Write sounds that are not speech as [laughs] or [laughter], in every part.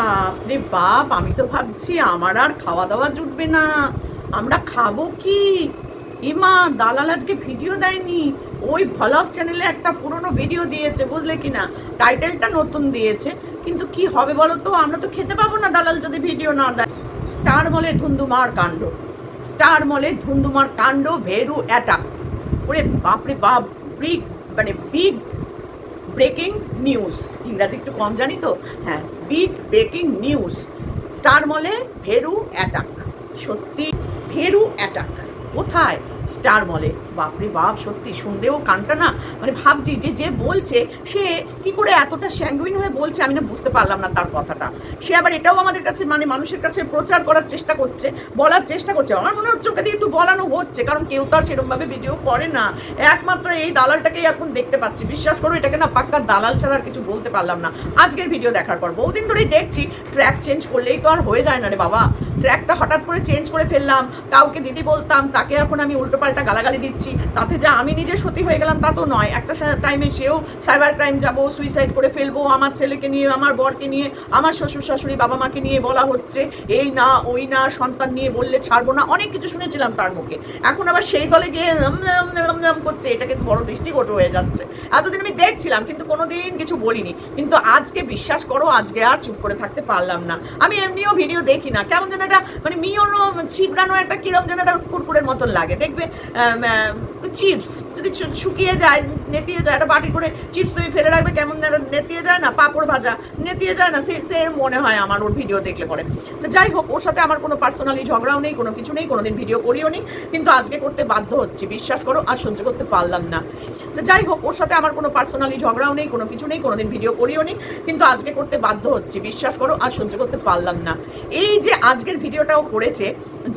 বাপ রে বাপ, আমি তো ভাবছি আমার আর খাওয়া দাওয়া জুটবে না। আমরা খাব কি? ইমা দালাল আজকে ভিডিও দেয়নি। ওই ভলগ চ্যানেলে একটা পুরনো ভিডিও দিয়েছে, বুঝলে কি না? টাইটেলটা নতুন দিয়েছে। কিন্তু কি হবে বলো তো আমরা তো খেতে পাবো না দালাল যদি ভিডিও না দেয়। স্টার মলে ধুন্দুমার কাণ্ড। স্টার মলে ধুন্দুমার কাণ্ড, ভেরু অ্যাটাক ওরে বাপরে বাপ বিগ মানে বিগ ব্রেকিং নিউজ ইংরাজি একটু কম জানি তো? হ্যাঁ। Big breaking news. স্টার মলে ভেরু অ্যাটাক। সত্যি ভেরু অ্যাটাক। কোথায় স্টার মলে? বাপরে বাপ, সত্যি শুনলেও কানটা না মানে ভাবছি যে যে বলছে, সে কি করে এতটা স্যাঙ্গুইন হয়ে বলছে আমি না বুঝতে পারলাম না তার কথাটা। সে আবার এটাও আমাদের কাছে মানে মানুষের কাছে প্রচার করার চেষ্টা করছে, বলার চেষ্টা করছে। আমার মনে হচ্ছে ওকে দিয়ে একটু বলানো হচ্ছে, কারণ কেউ তো আর সেরকমভাবে ভিডিও করে না। একমাত্র এই দালালটাকেই এখন দেখতে পাচ্ছি। বিশ্বাস করো, এটাকে না পাক্কা দালাল ছাড়া আর কিছু বলতে পারলাম না। আজকের ভিডিও দেখার পর, বহুদিন ধরেই দেখছি ট্র্যাক চেঞ্জ করলেই তো আর হয়ে যায় না রে বাবা। ট্র্যাকটা হঠাৎ করে চেঞ্জ করে ফেললাম, কাউকে দিদি বলতাম, তাকে এখন আমি উল্টোপাল্টা গালাগালি দিচ্ছি। তাতে যে আমি নিজে সতী হয়ে গেলাম তা তো নয়। একটা টাইমে সেও সাইবার ক্রাইম যাব সুইসাইড করে ফেলব, আমার ছেলেকে নিয়ে, আমার বরকে নিয়ে, আমার শ্বশুর শাশুড়ি বাবা মাকে নিয়ে বলা হচ্ছে, এই না, ওই না, সন্তান নিয়ে বললে ছাড়বো না, অনেক কিছু শুনেছিলাম তার মুখে। এখন আবার সেই দলে গিয়ে করছে, এটা কিন্তু বড় দৃষ্টিকট হয়ে যাচ্ছে। এতদিন আমি দেখছিলাম, কিন্তু কোনোদিন কিছু বলিনি। কিন্তু আজকে বিশ্বাস করো, আজকে আর চুপ করে থাকতে পারলাম না। আমি এমনিও ভিডিও দেখি না, কেমন যেন একটা মানে মিওনো ছিবড়ানো একটা কিরম যেন একটা কুরকুরের মতন লাগে। দেখবে চিপস যদি শুকিয়ে যায়, নেতিয়ে যায়, একটা বাটি করে চিপস তুমি ফেলে রাখবে, কেমন যেন নেতিয়ে যায় না, পাঁপড় ভাজা, নেতিয়ে যায় না, সে সে মনে হয় আমার ওর ভিডিও দেখলে পরে। তো যাই হোক, ওর সাথে আমার কোনো পার্সোনালি ঝগড়াও নেই, কোনো কিছু নেই, কোনোদিন ভিডিও করিও নি, কিন্তু আজকে করতে বাধ্য হচ্ছি, বিশ্বাস করো, আর সহ্য করতে পারলাম না। তো যাই হোক, ওর সাথে আমার কোনো পার্সোনালি ঝগড়াও নেই, কোনো কিছু নেই, কোনোদিন ভিডিও করিও নি, কিন্তু আজকে করতে বাধ্য হচ্ছি, বিশ্বাস করো, আর সহ্য করতে পারলাম না। এই যে আজকের ভিডিওটাও করেছে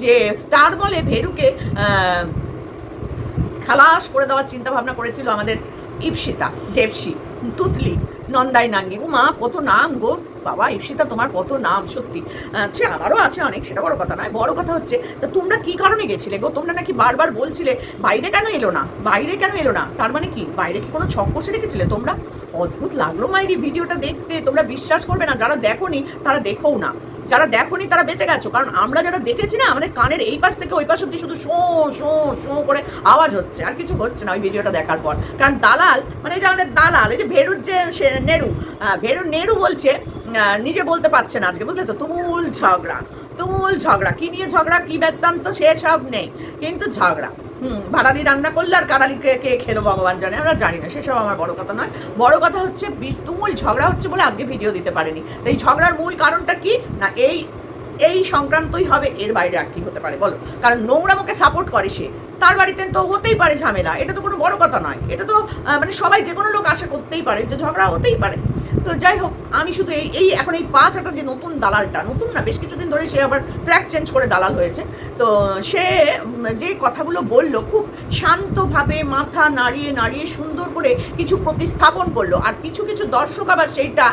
যে স্টার বলে ভেরুকে খালাস করে দেওয়ার চিন্তা ভাবনা করেছিল আমাদের ইপসিতা, দেবসি, তুতলি, নন্দাই নাঙ্গি। উমা, কত নাম গো? বাবা, ইপসিতা, তোমার কত নাম, সত্যি। সে আমারও আছে অনেক, সেটা বড় কথা নয়। বড় কথা হচ্ছে, তা তোমরা কি কারণে গেছিলে গো? তোমরা নাকি বারবার বলছিলে, বাইরে কেন এলো না? বাইরে কেন এলো না? তার মানে কি? বাইরে কি কোনো ছক কষে রেখেছিলে তোমরা? অদ্ভুত লাগল মাইরি ভিডিওটা দেখতে। তোমরা বিশ্বাস করবে না, যারা দেখোনি, তারা দেখোও না। যারা দেখোনি তারা বেঁচে গেছো। কারণ আমরা যারা দেখেছি না, আমাদের কানের এই পাশ থেকে ওই পাশ অব্দি শুধু শো শো শো করে আওয়াজ হচ্ছে। আর কিছু হচ্ছে না ওই ভিডিওটা দেখার পর। কারণ দালাল মানে যে আমাদের দালাল, এই যে ভেরুর যে নেড়ু ভেরুর নেড়ু বলছে নিজে বলতে পারছে না আজকে, বুঝলে তো? তুমুল ঝগড়া। তুমুল ঝগড়া। কি নিয়ে ঝগড়া, কি বেদান্ত সে সব নেই। কিন্তু ঝগড়া। হুম, ভাড়ালি রান্না করলে আর কারালি কে খেলো ভগবান জানে? আমরা জানি না, সেসব আমার বড় কথা নয়। বড় কথা হচ্ছে তুমুল ঝগড়া হচ্ছে বলে আজকে ভিডিও দিতে পারেনি। তো এই ঝগড়ার মূল কারণটা কি? না, এই এই সংক্রান্তই হবে, এর বাইরে আর কি হতে পারে, বলো। কারণ নোংরামোকে সাপোর্ট করে সে। তার বাড়িতে তো হতেই পারে ঝামেলা। এটা তো কোনো বড় কথা নয়। এটা তো মানে সবাই যে কোনো লোক আশা করতেই পারে যে ঝগড়া হতেই পারে। তো যাই হোক, আমি শুধু এই এই এখন এই পাঁচ একটা যে নতুন দালালটা, নতুন না, বেশ কিছুদিন ধরে সে আবার ট্র্যাক চেঞ্জ করে দালাল হয়েছে। তো সে যে কথাগুলো বলল, খুব শান্তভাবে মাথা নাড়িয়ে নাড়িয়ে সুন্দর করে কিছু প্রতিস্থাপন করল। আর কিছু কিছু দর্শক আবার সেইটা,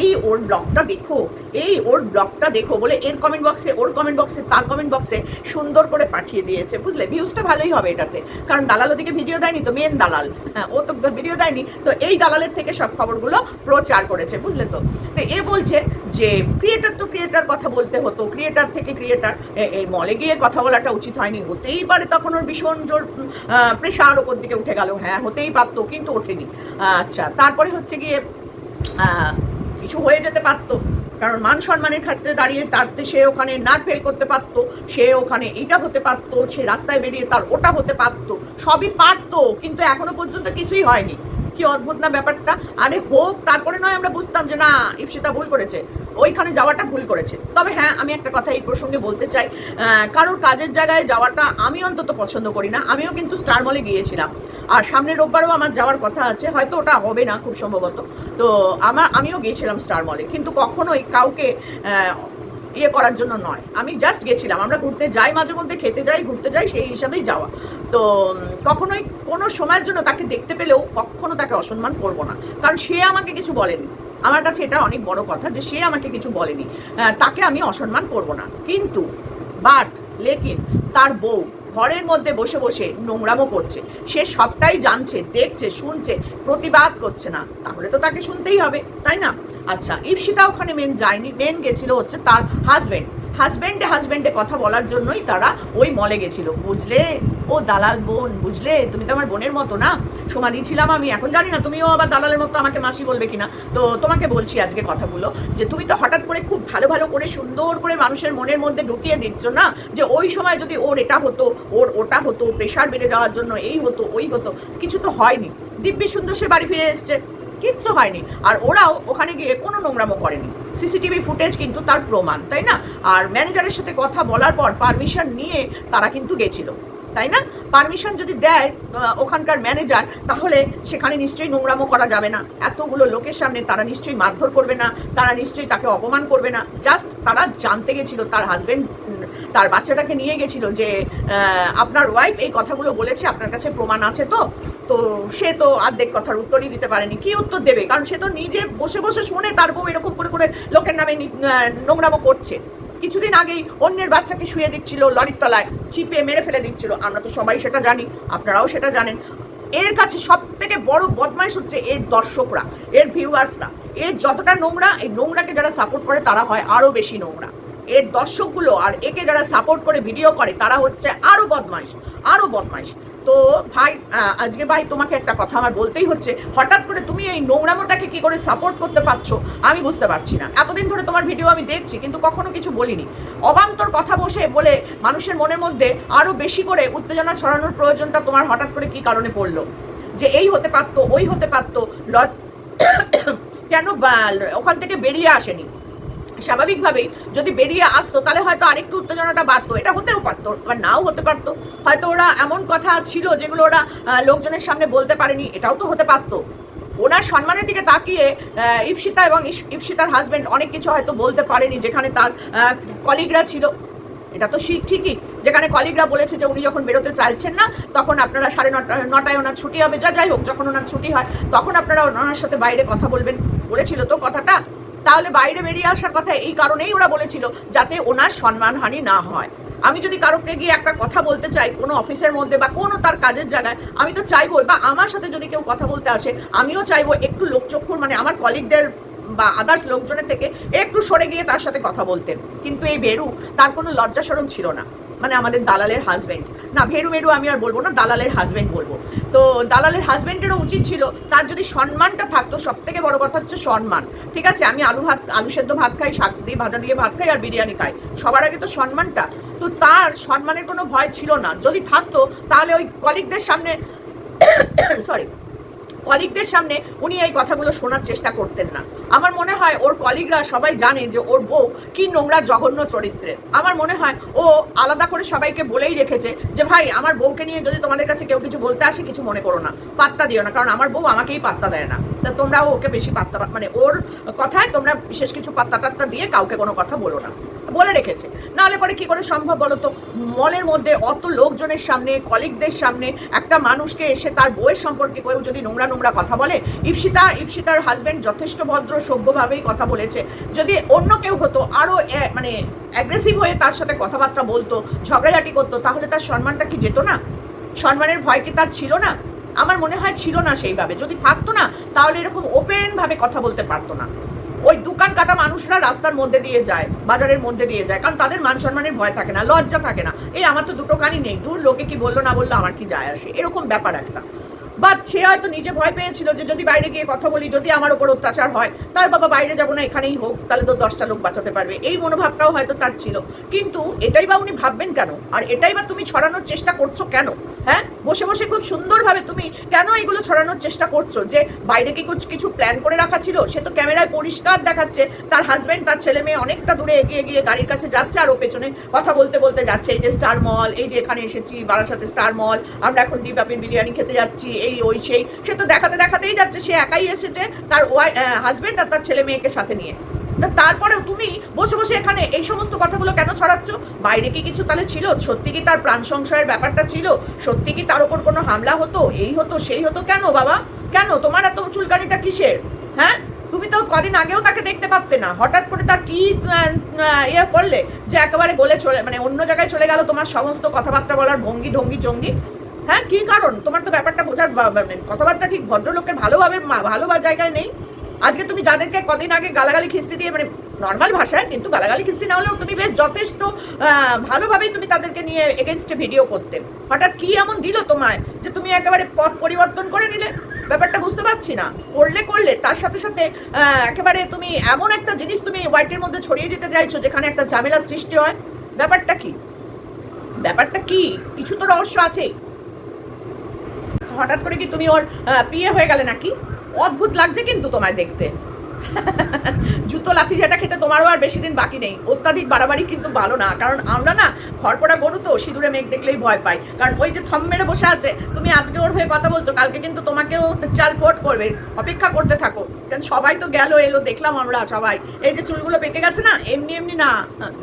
এই ওর ব্লগটা দেখো, এই ওর ব্লগটা দেখো বলে এর কমেন্ট বক্সে ওর কমেন্ট বক্সে তার কমেন্ট বক্সে সুন্দর করে পাঠিয়ে দিয়েছে, বুঝলে? ভিউজটা ভালোই হবে এটাতে। কারণ দালাল ওদিকে ভিডিও দেয়নি তো মেন দালাল। হ্যাঁ ও তো ভিডিও দেয়নি। তো এই দালালের থেকে সব খবরগুলো প্রচার করেছে, বুঝলে তো? তো এ বলছে যে ক্রিয়েটার তো ক্রিয়েটার কথা বলতে হতো ক্রিয়েটার থেকে ক্রিয়েটার এই মলে গিয়ে কথা বলাটা উচিত হয়নি। হতেই পারে তখন ওর ভীষণ জোর প্রেশার ওপর দিকে উঠে গেল। হ্যাঁ হতেই পারতো, কিন্তু ওঠেনি। আচ্ছা তারপরে হচ্ছে গিয়ে কিছু হয়ে যেতে পারতো। কারণ মান সম্মানের ক্ষেত্রে দাঁড়িয়ে তার সে ওখানে না ফেল করতে পারতো, সে ওখানে এইটা হতে পারতো, সে রাস্তায় বেরিয়ে তার ওটা হতে পারতো, সবই পারতো, কিন্তু এখনও পর্যন্ত কিছুই হয়নি। কি অদ্ভুত না ব্যাপারটা? আরে হোক, তারপরে নয় আমরা বুঝতাম যে না ইপসিতা ভুল করেছে। ওইখানে যাওয়াটা ভুল করেছে। তবে হ্যাঁ আমি একটা কথা এই প্রসঙ্গে বলতে চাই। কারোর কাজের জায়গায় যাওয়াটা আমি অন্তত পছন্দ করি না। আমিও কিন্তু স্টার মলে গিয়েছিলাম। আর সামনের রোববারও আমার যাওয়ার কথা আছে। হয়তো ওটা হবে না খুব সম্ভবত। তো আমার আমিও গিয়েছিলাম স্টার মলে। কিন্তু কখনোই কাউকে ইয়ে করার জন্য নয়। আমি জাস্ট গেছিলাম। আমরা ঘুরতে যাই, মাঝে মধ্যে খেতে যাই, ঘুরতে যাই, সেই হিসাবেই যাওয়া। তো কখনোই কোনো সময়ের জন্য তাকে দেখতে পেলেও কখনো তাকে অসম্মান করব না। কারণ সে আমাকে কিছু বলেনি। আমার কাছে এটা অনেক বড় কথা যে সে আমাকে কিছু বলেনি। তাকে আমি অসম্মান করব না। কিন্তু বাট লেকিন, তার বউ ঘরের মধ্যে বসে বসে নোংরামো করছে। সে সবটাই জানছে, দেখছে, শুনছে, প্রতিবাদ করছে না। তাহলে তো তাকে শুনতেই হবে, তাই না? আচ্ছা ইপসিতা ওখানে মেন যায়নি মেন গেছিল হচ্ছে তার হাজবেন্ড হাজবেন্ডে হাজবেন্ডে কথা বলার জন্যই তারা ওই মলে গেছিল। বুঝলে? ও দালাল বোন, বুঝলে? তুমি তো আমার বোনের মতো না? সমাধি ছিলাম আমি, এখন জানি না তুমিও আবার দালালের মতো আমাকে মাসি বলবে কিনা। তো তোমাকে বলছি আজকে কথাগুলো, যে তুমি তো হঠাৎ করে খুব ভালো ভালো করে সুন্দর করে মানুষের মনের মধ্যে ঢুকিয়ে দিচ্ছ না? যে ওই সময় যদি ওর এটা হতো, ওর ওটা হতো প্রেশার বেড়ে যাওয়ার জন্য এই হতো, ওই হতো, কিছু তো হয়নি। দিব্যি সুন্দর সে বাড়ি ফিরে এসছে। কিচ্ছু হয়নি। আর ওরাও ওখানে গিয়ে কোনো নোংরামো করেনি। সিসিটিভি ফুটেজ কিন্তু তার প্রমাণ, তাই না? আর ম্যানেজারের সাথে কথা বলার পর পারমিশন নিয়ে তারা কিন্তু গেছিল, তাই না? পারমিশন যদি দেয় ওখানকার ম্যানেজার, তাহলে সেখানে নিশ্চয়ই নোংরামো করা যাবে না। এতগুলো লোকের সামনে তারা নিশ্চয়ই মারধর করবে না, তারা নিশ্চয়ই তাকে অপমান করবে না। জাস্ট তারা জানতে গেছিল তার হাজবেন্ড তার বাচ্চাটাকে নিয়ে গেছিল যে আপনার ওয়াইফ এই কথাগুলো বলেছে, আপনার কাছে প্রমাণ আছে তো? তো সে তো অর্ধেক কথার উত্তরই দিতে পারেনি। কি উত্তর দেবে? কারণ সে তো নিজে বসে বসে শুনে তার বউ এরকম করে করে লোকের নামে নোংরামো করছে। কিছুদিন আগেই অন্যের বাচ্চাকে শুয়ে দিচ্ছিল, লরির তলায় চিপে মেরে ফেলে দিচ্ছিল। আমরা তো সবাই সেটা জানি, আপনারাও সেটা জানেন। এর কাছে সব থেকে বড় বদমাইশ হচ্ছে এর দর্শকরা, এর ভিউয়ার্সরা এর যতটা নোংরা, এই নোংরাকে যারা সাপোর্ট করে তারা হয় আরও বেশি নোংরা। এর দর্শকগুলো আর একে যারা সাপোর্ট করে ভিডিও করে, তারা হচ্ছে আরও বদমাইশ আরও বদমাইশ। তো ভাই আজকে ভাই তোমাকে একটা কথা আমার বলতেই হচ্ছে, হঠাৎ করে তুমি এই নোংরামোটাকে কি করে সাপোর্ট করতে পারছ, আমি বুঝতে পারছি না। এতদিন ধরে তোমার ভিডিও আমি দেখছি, কিন্তু কখনো কিছু বলিনি। অবান্তর কথা বসে বলে মানুষের মনের মধ্যে আরও বেশি করে উত্তেজনা ছড়ানোর প্রয়োজনটা তোমার হঠাৎ করে কি কারণে পড়ল? যে এই হতে পারতো, ওই হতে পারতো ল- [coughs] কেন ওখান থেকে বেরিয়ে আসেনি? স্বাভাবিকভাবেই যদি বেরিয়ে আসতো, তাহলে হয়তো আরেকটু উত্তেজনাটা বাড়তো। এটা হতেও পারতো, বা নাও হতে পারতো। হয়তো ওরা এমন কথা ছিল যেগুলো ওরা লোকজনের সামনে বলতে পারেনি, এটাও তো হতে পারতো। ওনার সম্মানের দিকে তাকিয়ে ইপসিতা এবং ইপসিতার হাজব্যান্ড অনেক কিছু হয়তো বলতে পারেনি, যেখানে তার কলিগরা ছিল। এটা তো ঠিক ঠিকই, যেখানে কলিগরা বলেছে যে উনি যখন বেরোতে চাইছেন না, তখন আপনারা সাড়ে নটা, নটায় ওনার ছুটি হবে, যা যাই হোক, যখন ওনার ছুটি হয়, তখন আপনারা ওনার সাথে বাইরে কথা বলবেন। বলেছিল তো কথাটা তাহলে বাইরে বেরিয়ে আসার কথা এই কারণেই ওরা বলেছিল যাতে ওনার সম্মানহানি না হয়। আমি যদি কারোকে গিয়ে একটা কথা বলতে চাই, কোনো অফিসের মধ্যে বা কোনো তার কাজের জায়গায়, আমি তো চাইব বা আমার সাথে যদি কেউ কথা বলতে আসে, আমিও চাইব একটু লোকচক্ষুর মানে আমার কলিগদের বা আদার্স লোকজনের থেকে একটু সরে গিয়ে তার সাথে কথা বলতেন কিন্তু এই বেরু তার কোনো লজ্জা সরম ছিল না। মানে আমাদের দালালের হাজব্যান্ড না, ভেরু মেরু আমি আর বলব না, দালালের হাজবেন্ড বলব। তো দালালের হাজবেন্ডেরও উচিত ছিল, তার যদি সম্মানটা থাকতো সব থেকে বড় কথা হচ্ছে সম্মান। ঠিক আছে, আমি আলু ভাত, আলু সেদ্ধ ভাত খাই, শাক দিয়ে, ভাজা দিয়ে ভাত খাই আর বিরিয়ানি খাই। সবার আগে তো সম্মানটা। তো তার সম্মানের কোনো ভয় ছিল না। যদি থাকতো, তাহলে ওই কলিগদের সামনে [coughs] সরি কলিগদের সামনে উনি এই কথাগুলো শোনার চেষ্টা করতেন না। আমার মনে হয় ওর কলিগরা সবাই জানে যে ওর বউ কি নোংরা, জঘন্য চরিত্রের। আমার মনে হয় ও আলাদা করে সবাইকে বলেই রেখেছে যে, ভাই, আমার বউকে নিয়ে যদি তোমাদের কাছে কেউ কিছু বলতে আসে, কিছু মনে করো না। পাত্তা দিও না, কারণ আমার বউ আমাকেই পাত্তা দেয় না। তা তোমরাও ওকে বেশি পাত্তা মানে ওর কথায় তোমরা বিশেষ কিছু পাত্তা টাত্তা দিয়ে কাউকে কোনো কথা বলো না। বলে রেখেছে। নাহলে পরে কি করে সম্ভব বলো তো? মলের মধ্যে অত লোকজনের সামনে কলিগদের সামনে একটা মানুষকে এসে তার বইয়ের সম্পর্কে কেউ যদি নোংরা নোংরা কথা বলে, ইপসিতা, ইপসিতার হাজব্যান্ড যথেষ্ট ভদ্র, সভ্যভাবেই কথা বলেছে। যদি অন্য কেউ হতো আরও মানে অ্যাগ্রেসিভ হয়ে তার সাথে কথাবার্তা বলতো, ঝগড়াঝাটি করতো, তাহলে তার সম্মানটা কি যেত না? সম্মানের ভয় কি তার ছিল না? আমার মনে হয় ছিল না সেইভাবে। যদি থাকতো না, তাহলে এরকম ওপেনভাবে কথা বলতে পারতো না। ওই দোকান কাটা মানুষরা রাস্তার মধ্যে দিয়ে যায়, বাজারের মধ্যে দিয়ে যায়, কারণ তাদের মান সম্মানের ভয় থাকে না, লজ্জা থাকে না। এই আমার তো দুটো কানই নেই। দূর লোকে কি বলল না বলল আমার কি যায় আসে? এরকম ব্যাপার একটা। বাট সে হয়তো নিজে ভয় পেয়েছিল যে যদি বাইরে গিয়ে কথা বলি, যদি আমার ওপর অত্যাচার হয়, তার বাবা বাইরে যাব না, এখানেই হোক, তাহলে তো দশটা লোক বাঁচাতে পারবে। এই মনোভাবটাও হয়তো তার ছিল। কিন্তু এটাই বা উনি ভাববেন কেন? আর এটাই বা তুমি ছড়ানোর চেষ্টা করছ কেন? হ্যাঁ? বসে বসে খুব সুন্দরভাবে তুমি কেন এগুলো ছড়ানোর চেষ্টা করছ? যে বাইরে কি কিছু প্ল্যান করে রাখা ছিল? সে তো ক্যামেরায় পরিষ্কার দেখাচ্ছে। তার হাজবেন্ড তার ছেলে মেয়ে অনেকটা দূরে এগিয়ে গিয়ে গাড়ির কাছে যাচ্ছে আর ও পেছনে কথা বলতে বলতে যাচ্ছে। এই যে স্টার মল এই যে এখানে এসেছি, বারাসাতে স্টার মল আমরা এখন ডিবাপির বিরিয়ানি খেতে যাচ্ছি, এই ওই সেই। সে তো দেখাতে দেখাতেই যাচ্ছে, সে একাই এসেছে তার ওয়াই হাজবেন্ড আর তার ছেলে মেয়েকে সাথে নিয়ে। তারপরেও তুমি বসে বসে এখানে এই সমস্ত কথাগুলো কেন ছড়াচ্ছ? বাইরে কি কিছু তাহলে ছিল? সত্যি কি তার প্রাণ সংশয়ের ব্যাপারটা ছিল? সত্যি কি তার উপর কোনো হামলা হতো? এই হতো, সেই হতো কেন বাবা? কেন? তোমার এত চুলকানিটা কিসের? হ্যাঁ? তুমি তো কদিন আগেও তাকে দেখতে পারতে না। হঠাৎ করে তার কি ইয়ে করলে? যে একেবারে গলে চলে মানে অন্য জায়গায় চলে গেল তোমার সমস্ত কথাবার্তা বলার ভঙ্গি, ঢঙ্গি চঙ্গি হ্যাঁ কি কারণ? তোমার তো ব্যাপারটা বোঝার মানে কথাবার্তা ঠিক ভদ্রলোকের ভালোভাবে ভালো জায়গায় নেই। আজকে তুমি যাদেরকে কদিন আগে গালাগালি খিস্তি দিয়ে মানে নর্মাল ভাষায়, কিন্তু গালাগালি খিস্তি না হলেও তুমি বেশ যথেষ্ট ভালোভাবেই তুমি তাদেরকে নিয়ে এগেনস্টে ভিডিও করতে। হঠাৎ কি এমন দিল তোমায় যে তুমি একেবারে পথ পরিবর্তন করে নিলে? ব্যাপারটা বুঝতে পারছি না। করলে করলে, তার সাথে সাথে একেবারে তুমি এমন একটা জিনিস তুমি হোয়াইটের মধ্যে ছড়িয়ে দিতে চাইছো যেখানে একটা ঝামেলা সৃষ্টি হয়। ব্যাপারটা কি? ব্যাপারটা কি? কিছু তো রহস্য আছেই। হঠাৎ করে কি তুমি ওর পিয়ে হয়ে গেলে নাকি? অদ্ভুত লাগছে কিন্তু তোমায় দেখতে। জুতো, লাথি যেটা খেতে তোমারও আর বেশি দিন বাকি নেই। অত্যাধিক বাড়াবাড়ি কিন্তু ভালো না, কারণ আমরা না খড়পড়া গরু তো, সিঁদুরে মেঘ দেখলেই ভয় পাই। কারণ ওই যে থম মেরে বসে আছে, তুমি আজকে ওর হয়ে কথা বলছো, কালকে কিন্তু তোমাকেও চাল ফোট করবে। অপেক্ষা করতে থাকো। কারণ সবাই তো গেল, এলো, দেখলাম আমরা সবাই। এই যে চুলগুলো পেকে গেছে না, এমনি এমনি না,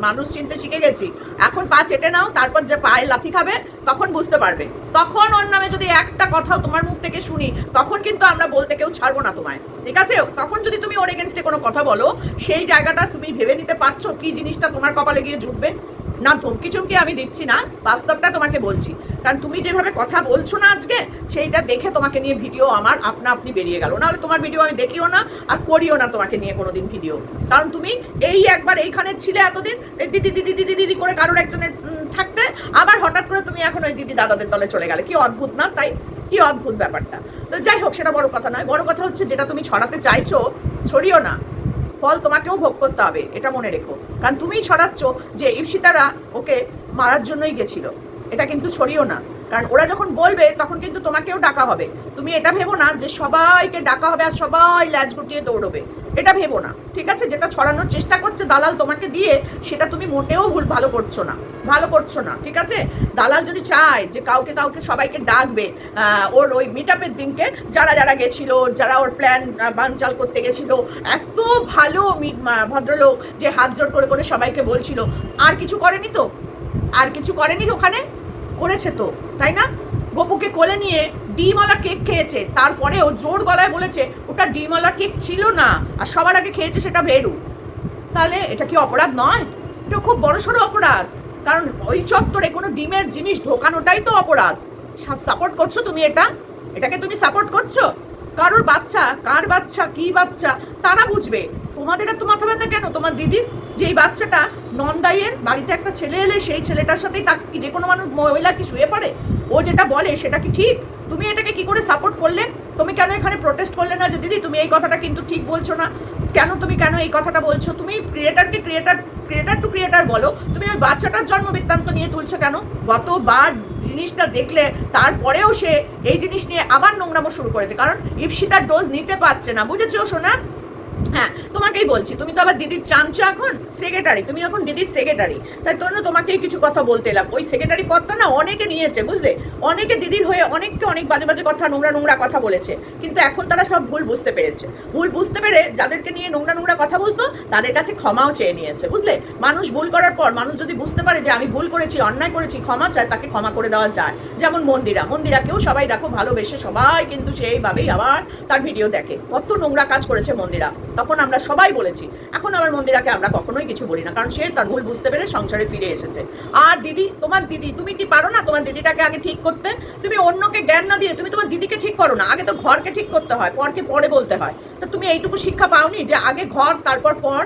মানুষ চিনতে শিখে গেছি। এখন পা চেটে নাও, তারপর যে পায়ে লাথি খাবে, তখন বুঝতে পারবে। তখন ওর নামে যদি একটা কথাও তোমার মুখ থেকে শুনি, তখন কিন্তু আমরা বলতে কেউ ছাড়বো না তোমায়। ঠিক আছে? তখন যদি তুমি ওর এগেনস্টে কোনো কথা বলো, সেই জায়গাটা তুমি ভেবে নিতে পারছ কি জিনিসটা তোমার কপালে গিয়ে জুটবে? না ধমকি চমকি আমি দিচ্ছি না, বাস্তবটা তোমাকে বলছি। কারণ তুমি যেভাবে কথা বলছো না আজকে, সেইটা দেখে তোমাকে নিয়ে ভিডিও আমার আপনা আপনি বেরিয়ে গেল। নাহলে তোমার ভিডিও আমি দেখিও না আর করিও না তোমাকে নিয়ে কোনোদিন ভিডিও। কারণ তুমি এই একবার এইখানে ছিলে এতদিন দিদি দিদি দিদি দিদি করে কারোর একজনের থাকতে, আবার হঠাৎ করে তুমি এখন ওই দিদি দাদাদের দলে চলে গেলে। কি অদ্ভুত না তাই? কি অদ্ভুত ব্যাপারটা? তো যাই হোক, সেটা বড় কথা নয়। বড় কথা হচ্ছে যেটা তুমি ছড়াতে চাইছো, ছড়িও না। ফল তোমাকেও ভোগ করতে হবে, এটা মনে রেখো। কারণ তুমিই ছড়াচ্ছ যে ইপসিতারা ওকে মারার জন্যই গেছিল। এটা কিন্তু ছড়িও না। কারণ ওরা যখন বলবে, তখন কিন্তু তোমাকেও ডাকা হবে। তুমি এটা ভেবো না যে সবাইকে ডাকা হবে আর সবাই ল্যাজ গুটিয়ে দৌড়বে। এটা ভেবো না, ঠিক আছে? যেটা ছড়ানোর চেষ্টা করছে দালাল তোমাকে দিয়ে, সেটা তুমি মোটেও ভুল, ভালো করছ না। ভালো করছ না, ঠিক আছে? দালাল যদি চায় যে কাউকে কাউকে সবাইকে ডাকবে ওর ওই মিট আপের দিনকে, যারা যারা গেছিল, যারা ওর প্ল্যান বানচাল করতে গেছিল, এত ভালো ভদ্রলোক যে হাত জোর করে করে সবাইকে বলছিল, আর কিছু করেনি তো? আর কিছু করেনি ওখানে? করেছে তো, তাই না? গপুকে কোলে নিয়ে ডিমওয়ালা কেক খেয়েছে, তারপরেও জোর গলায় বলেছে, ওটা ডিমওয়ালা কেক ছিল না, আর সবার আগে খেয়েছে সেটা ভেরু তাহলে এটা কি অপরাধ নয়? এটা খুব বড় সড়ো অপরাধ, কারণ ওই চত্বরে কোনো ডিমের জিনিস ঢোকানোটাই তো অপরাধ। সাপোর্ট করছ তুমি এটা? এটাকে তুমি সাপোর্ট করছ? কারোর বাচ্চা, কার বাচ্চা, কি বাচ্চা, তারা বুঝবে। তোমাদের এত মাথা ব্যথা কেন? তোমার দিদির যে এই বাচ্চাটা নন্দাইয়ের বাড়িতে একটা ছেলে এলে, সেই ছেলেটার সাথেই তাকে কি যে কোনো মানুষ মহিলা কি শুয়ে পড়ে? ও যেটা বলে সেটা কি ঠিক? তুমি এটাকে কি করে সাপোর্ট করলে? তুমি কেন এখানে প্রোটেস্ট করলে না যে, দিদি, তুমি এই কথাটা কিন্তু ঠিক বলছো না? কেন তুমি কেন এই কথাটা বলছো? তুমি ক্রিয়েটারকে ক্রিয়েটার ক্রিয়েটার টু ক্রিয়েটার বলো। তুমি ওই বাচ্চাটার জন্ম বৃত্তান্ত নিয়ে তুলছো কেন? গতবার জিনিসটা দেখলে তারপরেও সে এই জিনিস নিয়ে আবার নোংরামো শুরু করেছে। কারণ ইপসিতার ডোজ নিতে পারছে না। বুঝেছ, সোনা? হ্যাঁ তোমাকেই বলছি, তুমি তো আবার দিদির চামচা এখন সেক্রেটারি তুমি এখন দিদির সেক্রেটারি তাই জন্য তোমাকেই কিছু কথা বলতে এলাম। ওই সেক্রেটারি পদটা না অনেকে নিয়েছে, বুঝলে? অনেকে দিদির হয়ে অনেককে অনেক বাজে বাজে কথা, নোংরা নোংরা কথা বলেছে। কিন্তু এখন তারা সব ভুল বুঝতে পেরেছে। ভুল বুঝতে পেরে যাদেরকে নিয়ে নোংরা নোংরা কথা বলতো, তাদের কাছে ক্ষমাও চেয়ে নিয়েছে, বুঝলে? মানুষ ভুল করার পর, মানুষ যদি বুঝতে পারে যে আমি ভুল করেছি, অন্যায় করেছি, ক্ষমা চায়, তাকে ক্ষমা করে দেওয়া যায়। যেমন মন্দিরা। মন্দিরাকেও সবাই দেখো ভালোবেসে, সবাই কিন্তু সেইভাবেই আবার তার ভিডিও দেখে। কত নোংরা কাজ করেছে মন্দিরা। তখন আমরা সবাই বলেছি, এখন আমার মন্দিরাকে আমরা কখনোই কিছু বলি না, কারণ সে তার ভুল বুঝতে পেরে সংসারে ফিরে এসেছে। আর দিদি, তোমার দিদি, তুমি কি পারো না তোমার দিদিটাকে আগে ঠিক করতে? তুমি অন্যকে জ্ঞান না দিয়ে, তুমি তোমার দিদিকে ঠিক করো না, আগে তো ঘরকে ঠিক করতে হয়, পরকে পরে বলতে হয়। তো তুমি এইটুকু শিক্ষা পাওনি যে আগে ঘর, তারপর পর?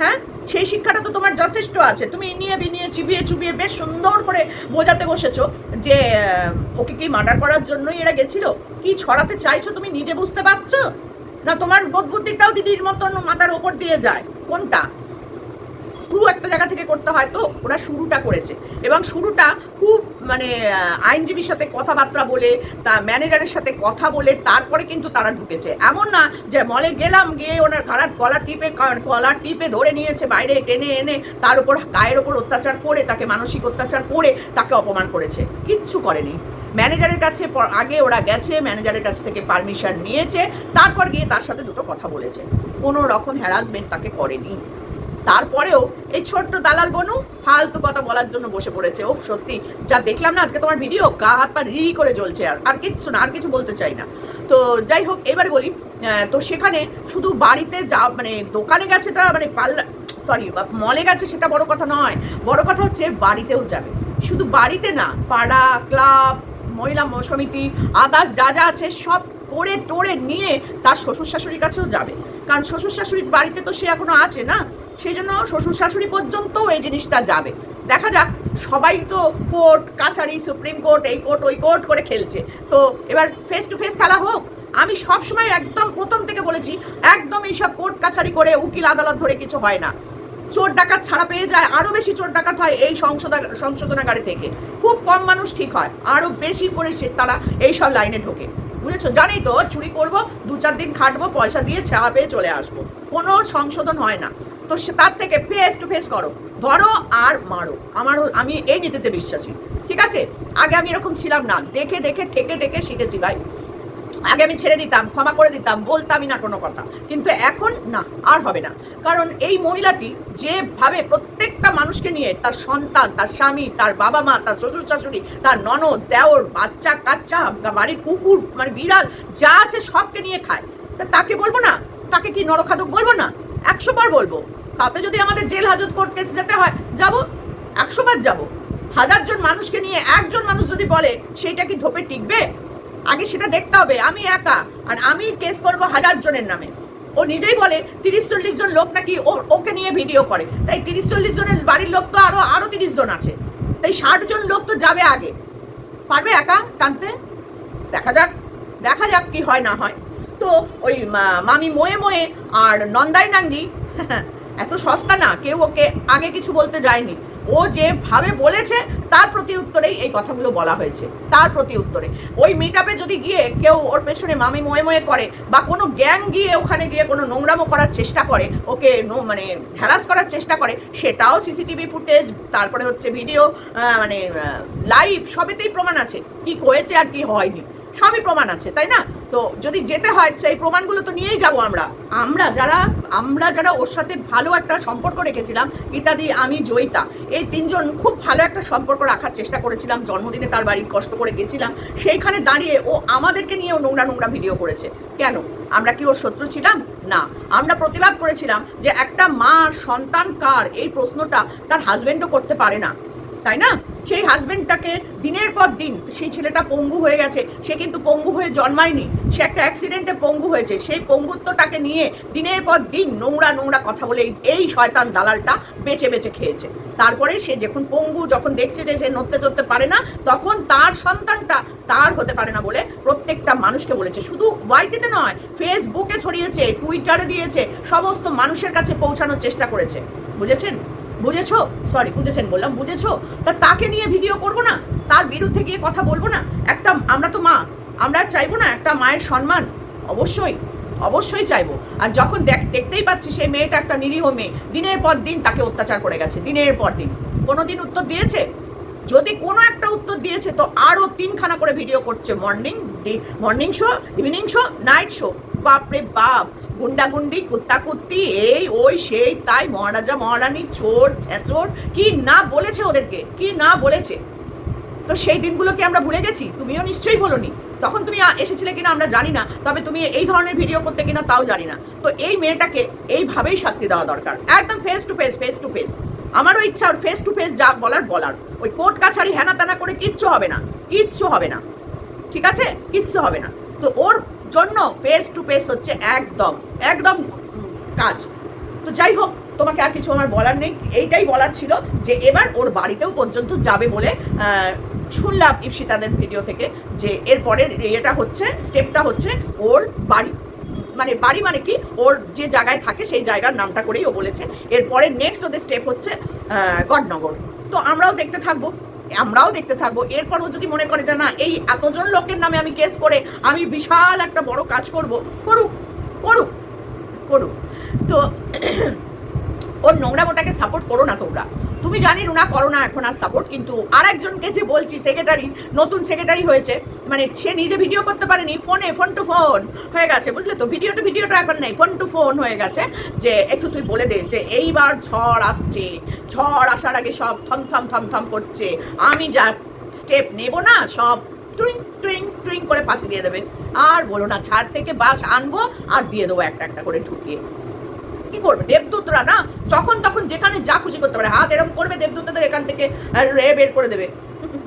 হ্যাঁ? সেই শিক্ষাটা তো তোমার যথেষ্ট আছে। তুমি নিয়ে বিনিয়ে, চিবিয়ে চুবিয়ে বেশ সুন্দর করে বোঝাতে বসেছো যে ওকে কি মার্ডার করার জন্যই এরা গেছিল? কি ছড়াতে চাইছো তুমি নিজে বুঝতে পারছ? না, তোমার বোধ বুদ্ধিটাও দিদির মতন মাথার ওপর দিয়ে যায়। কোনটা? শুরু একটা জায়গা থেকে করতে হয় তো, ওরা শুরুটা করেছে। এবং শুরুটা খুব মানে আইনজীবীর সাথে কথাবার্তা বলে, তা ম্যানেজারের সাথে কথা বলে, তারপরে কিন্তু তারা ঢুকেছে। এমন না যে মলে গেলাম গিয়ে ওনার গলার গলা টিপে গলার টিপে ধরে নিয়েছে বাইরে, টেনে এনে তার উপর গায়ের ওপর অত্যাচার করে, তাকে মানসিক অত্যাচার করে তাকে অপমান করেছে। কিচ্ছু করেনি। ম্যানেজারের কাছে আগে ওরা গেছে, ম্যানেজারের কাছ থেকে পারমিশন নিয়েছে, তারপর গিয়ে তার সাথে দুটো কথা বলেছে। কোনো রকম হ্যারাসমেন্ট তাকে করেনি। তারপরেও এই ছোট্ট দালাল বনু ফালতু কথা বলার জন্য বসে পড়েছে। ও সত্যি, যা দেখলাম না, আজকে তোমার ভিডিও গা হাত পা রিড়ি করে জ্বলছে আর আর কিচ্ছু না, আর কিছু বলতে চাই না। তো যাই হোক, এবারে বলি তো সেখানে শুধু বাড়িতে যা মানে দোকানে গেছে তা মানে পাল্লা সরি বা মলে গেছে সেটা বড় কথা নয়। বড় কথা হচ্ছে বাড়িতেও যাবে। শুধু বাড়িতে না, পাড়া, ক্লাব মহিলা সমিতি আদার্স যা যা আছে সব করে টোরে নিয়ে তার শ্বশুর শাশুড়ির কাছেও যাবে। কারণ শ্বশুর শাশুড়ির বাড়িতে তো সে এখনও আছে না, সেই জন্য শ্বশুর শাশুড়ি পর্যন্তও এই জিনিসটা যাবে। দেখা যাক, সবাই তো কোর্ট, কাছারি, সুপ্রিম কোর্ট, এই কোর্ট, ওই কোর্ট করে খেলছে। তো এবার ফেস টু ফেস খেলা হোক। আমি সব সময় একদম প্রথম থেকে বলেছি, একদম এইসব কোর্ট, কাছারি করে উকিল, আদালত ধরে কিছু হয় না। চোর ডাকাত ছাড়া পেয়ে যায়, আরও বেশি চোর ডাকাত হয় এই সংশোধা, সংশোধনাগারে থেকে। খুব কম মানুষ ঠিক হয়, আরও বেশি করে সে তারা এই সব লাইনে ঢোকে। বুঝেছ? জানি তো, চুরি করব, দু চার দিন খাটবো, পয়সা দিয়ে ছাড়া পেয়ে চলে আসব। কোনো সংশোধন হয় না। তো সে তার থেকে ফেস টু ফেস করো। ধরো আর মারো। আমার আমি এই নীতিতে বিশ্বাসী। ঠিক আছে? আগে আমি এরকম ছিলাম না। দেখে দেখে, ঠেকে ঠেকে শিখেছি ভাই। আগে আমি ছেড়ে দিতাম, ক্ষমা করে দিতাম, বলতামই না কোনো কথা। কিন্তু এখন না, আর হবে না। কারণ এই মহিলাটি যেভাবে প্রত্যেকটা মানুষকে নিয়ে তার সন্তান, তার স্বামী, তার বাবা মা, তার শ্বশুর শাশুড়ি, তার ননদ, দেওর, বাচ্চা, কাচ্চা, বাড়ির কুকুর মানে বিড়াল, যা আছে সবকে নিয়ে খায়। তা তাকে বলব না? তাকে কি নরখাদক বলব না? একশো বার বলব। তাতে যদি আমাদের জেল হাজত করতে যেতে হয়, যাব। একশো বার যাব। হাজার জন মানুষকে নিয়ে একজন মানুষ যদি বলে, সেইটা কি ধোপে টিকবে? আগে সেটা দেখতে হবে, আমি একা। আর আমি কেস করব হাজার জনের নামে। ও নিজেই বলে, তিরিশ চল্লিশ জন লোক নাকি ওকে নিয়ে ভিডিও করে। তাই তিরিশ চল্লিশ জনের বাড়ির লোক তো আরও আরও তিরিশ জন আছে। তাই ষাট জন লোক তো যাবে আগে। পারবে একা টানতে? দেখা যাক দেখা যাক কি হয় না হয়। তো ওই মামি মোয়ে মোয়ে আর নন্দাই নাঙ্গি, [laughs] এত সস্তা না, কেউ ওকে আগে কিছু বলতে যায়নি। ও যেভাবে বলেছে, তার প্রতি উত্তরেই এই কথাগুলো বলা হয়েছে। তার প্রতি উত্তরে। ওই মিট যদি গিয়ে কেউ ওর পেছনে মামি ময়ে ময়ে করে বা কোনো গ্যাং গিয়ে ওখানে গিয়ে কোনো নোংরামো করার চেষ্টা করে, ওকে মানে হ্যারাস করার চেষ্টা করে, সেটাও সিসিটিভি ফুটেজ, তারপরে হচ্ছে ভিডিও মানে লাইভ সবেতেই প্রমাণ আছে। কি হয়েছে আর কি হয়নি। সবই প্রমাণ আছে, তাই না? তো যদি যেতে হয়, সেই প্রমাণগুলো তো নিয়েই যাব আমরা। আমরা যারা আমরা যারা ওর সাথে ভালো একটা সম্পর্ক রেখেছিলাম, ইত্যাদি, আমি, জয়িতা, এই তিনজন খুব ভালো একটা সম্পর্ক রাখার চেষ্টা করেছিলাম। জন্মদিনে তার বাড়ি কষ্ট করে গেছিলাম। সেইখানে দাঁড়িয়ে ও আমাদেরকে নিয়েও নোংরা নোংরা ভিডিও করেছে। কেন? আমরা কি ওর শত্রু ছিলাম? না। আমরা প্রতিবাদ করেছিলাম যে একটা মা সন্তান কার? এই প্রশ্নটা তার হাজবেন্ডও করতে পারে না। তাই না? সেই হাজবেন্ডটাকে দিনের পর দিন সেই ছেলেটা পঙ্গু হয়ে গেছে, সে কিন্তু পঙ্গু হয়ে জন্মায়নি, সে একটা অ্যাক্সিডেন্টে পঙ্গু হয়েছে সেই পঙ্গুত্বটাকে নিয়ে দিনের পর দিন নোংরা নোংরা কথা বলে এই- শয়তান দালালটা বেঁচে বেঁচে খেয়েছে। তারপরে সে যখন পঙ্গু যখন দেখছে যে সে নড়তে চড়তে পারে না, তখন তার সন্তানটা তার হতে পারে না বলে প্রত্যেকটা মানুষকে বলেছে। শুধু ওয়াইটিতে নয় ফেসবুকে ছড়িয়েছে টুইটারে দিয়েছে, সমস্ত মানুষের কাছে পৌঁছানোর চেষ্টা করেছে। বুঝেছেন? বুঝেছ? সরি বুঝেছেন, বললাম, বুঝেছ? তা তাকে নিয়ে ভিডিও করব না? তার বিরুদ্ধে গিয়ে কথা বলব না? একটা, আমরা তো মা, আমরা চাইব না একটা মায়ের সম্মান? অবশ্যই অবশ্যই চাইব। আর যখন দেখ, দেখতেই পাচ্ছি সেই মেয়েটা একটা নিরীহ মেয়ে। দিনের পর দিন তাকে অত্যাচার করে গেছে, দিনের পর দিন। কোনো দিন উত্তর দিয়েছে? যদি কোনো একটা উত্তর দিয়েছে, তো আরও তিনখানা করে ভিডিও করছে। Morning morning show evening show night show বাপরে বাপ! গুন্ডাগুন্ডি কুত্তা কুত্তি এই, ওই, সেই, তাই, মহারাজা, মহারানী, চোর, ছেচোর, কি না বলেছে ওদেরকে? কি না বলেছে? তো সেই দিনগুলোকে আমরা ভুলে গেছি? তুমিও নিশ্চয়ই বলনি। তখন তুমি এসেছিলে কিনা আমরা জানি না, তবে তুমি এই ধরনের ভিডিও করতে কিনা তাও জানি না। তো এই মেয়েটাকে এইভাবেই শাস্তি দেওয়া দরকার। একদম face to face face to face আমারও ইচ্ছা ফেস টু ফেস যা বলার বলার। ওই কোর্ট কাছারি হেনা তেনা করে কিচ্ছু হবে না। কিচ্ছু হবে না। ঠিক আছে? কিচ্ছু হবে না। তো ওর জন্য ফেস টু ফেস হচ্ছে একদম একদম কাজ। তো যাই হোক, তোমাকে আর কিছু আমার বলার নেই। এইটাই বলার ছিল যে এবার ওর বাড়িতেও পর্যন্ত যাবে বলে শুনলাম ইপসিতাদের ভিডিও থেকে যে এরপরের ইয়েটা হচ্ছে স্টেপটা হচ্ছে ওর বাড়ি মানে বাড়ি মানে কি? ওর যে জায়গায় থাকে সেই জায়গার নামটা করেই ও বলেছে। এরপরে নেক্সট ওদের স্টেপ হচ্ছে গডনগর। তো আমরাও দেখতে থাকব। আমরাও দেখতে থাকব। এরপরও যদি মনে করে যে না, এই এতজন লোকের নামে আমি কেস করে আমি বিশাল একটা বড় কাজ করব, করুক করুক করুক। তো ওর নোংরা মোটাকে সাপোর্ট করো না তোমরা। তুমি জানি রুনা করো না এখন আর সাপোর্ট কিন্তু আর একজনকে যে বলছি সেক্রেটারি নতুন সেক্রেটারি হয়েছে মানে সে নিজে ভিডিও করতে পারেনি ফোনে ফোন টু ফোন হয়ে গেছে, বুঝলে তো? ভিডিও টু ভিডিওটা এখন নেই ফোন টু ফোন হয়ে গেছে, যে একটু তুই বলে দে যে এইবার ঝড় আসছে, ঝড় আসার আগে সব থম থম থম থম করছে, আমি যা স্টেপ নেব না, সব টুইং টুইং টুইং করে পাশে দিয়ে দেবে। আর বলো না, ছাদ থেকে বাস আনব আর দিয়ে দেবো একটা একটা করে ঢুকিয়ে। কি করবে? দেবদূতরা না যখন তখন যেখানে যা খুশি করতে পারে। হাত এরকম করবে, দেবদূতদের এখান থেকে রে বের করে দেবে।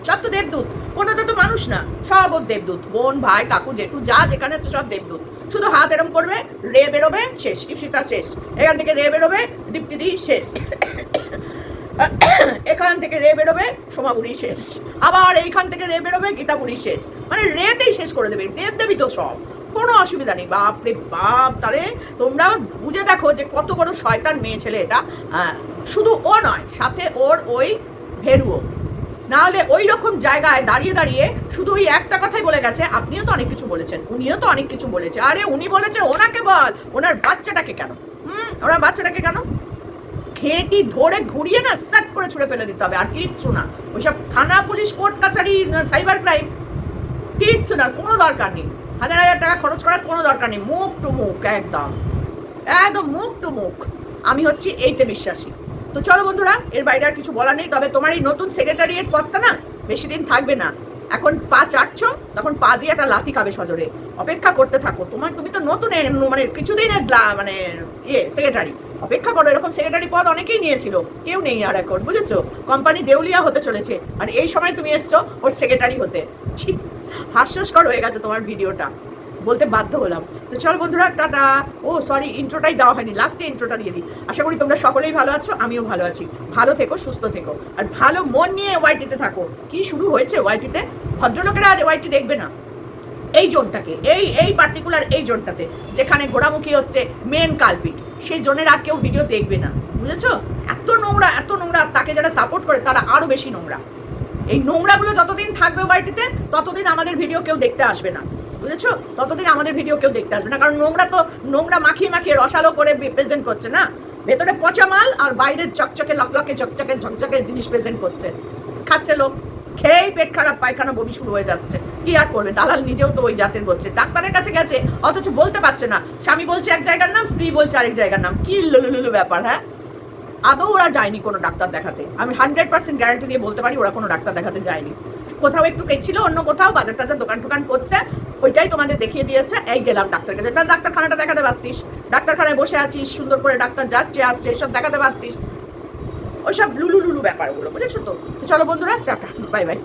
সব তো দেবদূত। কোনোটা তো মানুষ না, সব ওর দেবদূত। বোন, ভাই, কাকু, জেঠু, যা যেখানে তো সব দেবদূত। শুধু হাত এরম করবে, রে বেরোবে, শেষ। ইপসিতা শেষ। এখান থেকে রে বেরোবে, দীপ্তিদি শেষ। এখান থেকে রে বেরোবে, সোমাবুড়ি শেষ। আবার এইখান থেকে রে বেরোবে, গীতাবুড়ি শেষ। মানে রেতেই শেষ করে দেবে। দেব দেবী তো সব। কোনো অসুবিধা নেই। বাপ রে বাপ, তাহলে তোমরা বুঝে দেখো যে কত বড় শয়তান মেয়ে ছেলে এটা। শুধু ও নয়, সাথে ওর ওই ভেরুও নাহলে ওই রকম জায়গায় দাঁড়িয়ে দাঁড়িয়ে শুধু ওই একটা কথাই বলে গেছে, আপনিও তো অনেক কিছু বলেছেন, উনিও তো অনেক কিছু বলেছে। আরে উনি বলেছে ওনাকে বল, ওনার বাচ্চাটাকে কেন? হুম, ওনার বাচ্চাটাকে কেন? খেঁটি ধরে ঘুরিয়ে না সাট করে ছুড়ে ফেলে দিতে হবে, আর কিচ্ছু না। ওইসব থানা পুলিশ, কোর্ট কাছারি সাইবার ক্রাইম, কিচ্ছু না, কোনো দরকার নেই। হাজার হাজার টাকা খরচ করার কোনো দরকার নেই। মুখ টু মুখ, একদম। একদম মুখ টু মুখ। আমি হচ্ছি এইতে বিশ্বাসী। তো চলো বন্ধুরা, এর বাইরে আর কিছু বলার নেই, তবে তোমার এই নতুন সেক্রেটারিয়েট পদটা না বেশি দিন থাকবে না। এখন পা চাটছো, তখন পা দিয়ে একটা লাথি খাবে সজরে। অপেক্ষা করতে থাকো। তোমার, তুমি তো নতুন মানে কিছুদিনের গ্লা- মানে ইয়ে সেক্রেটারি অপেক্ষা করো, এরকম সেক্রেটারি পদ অনেকেই নিয়েছিল। কেউ নেই আর এখন, বুঝেছ? কোম্পানি দেউলিয়া হতে চলেছে। আর এই সময় তুমি এসছো ওর সেক্রেটারি হতে। ছি। হাস্যস্কর হয়ে গেছে তোমার ভিডিওটা। বলতে বাধ্য হলাম। তো চল বন্ধুরা, টাটা। ও সরি ইন্ট্রোটাই দেওয়া হয়নি লাস্টে ইন্ট্রোটা দিয়ে দিই। আশা করি তোমরা সকলেই ভালো আছো, আমিও ভালো আছি। ভালো থেকো, সুস্থ থেকো। আর ভালো মন নিয়ে ওয়াইটিতে থাকো। কি শুরু হয়েছে ওয়াইটিতে ভদ্রলোকেরা আর ওয়াইটি দেখবে না। এই জোনটাকে, এই এই পার্টিকুলার এই জোনটাতে, যেখানে ঘোড়ামুখী হচ্ছে মেন কালপিট সেই জোনের আর কেউ ভিডিও দেখবে না। বুঝেছ? এত নোংরা এত নোংরা, তাকে যারা সাপোর্ট করে, তারা আরও বেশি নোংরা। এই নোংরাগুলো যতদিন থাকবে বাড়িতে, ততদিন আমাদের ভিডিও কেউ দেখতে আসবে না। বুঝেছ? ততদিন আমাদের ভিডিও কেউ দেখতে আসবে না। কারণ নোংরা তো, নোংরা মাখিয়ে মাখিয়ে রসালো করে প্রেজেন্ট করছে না? ভেতরে পচা মাল আর বাইরের চকচকে, লকলকে, চকচকে, ঝকচকে জিনিস প্রেজেন্ট করছে। খাচ্ছে লোক। খেয়েই পেট খারাপ, পায়খানা বমি শুরু হয়ে যাচ্ছে। কি আর করবে? দালাল নিজেও তো ওই জাতের গোত্রে। ডাক্তারের কাছে গেছে, অথচ বলতে পারছে না। স্বামী বলছে এক জায়গার নাম, স্ত্রী বলছে আরেক জায়গার নাম। কি লুলুলুলু ব্যাপার হ্যাঁ? আদৌ ওরা যায়নি কোনো ডাক্তার দেখাতে। আমি হান্ড্রেড পার্সেন্ট গ্যারান্টি দিয়ে বলতে পারি ওরা কোনো ডাক্তার দেখাতে যায়নি। কোথাও একটু গেছিল অন্য কোথাও বাজার টাজার, দোকান টোকান করতে, ওইটাই তোমাদের দেখিয়ে দিয়েছে, এই গেলাম ডাক্তার কাছে তা ডাক্তারখানাটা দেখাতে পারতিস। ডাক্তারখানায় বসে আছিস, সুন্দর করে ডাক্তার যাচ্ছে, আসছে, এসব দেখাতে পারতিস। ওইসব লুলু লুলু ব্যাপারগুলো, বুঝেছ তো? চলো বন্ধুরা ডাক্তার বাই বাই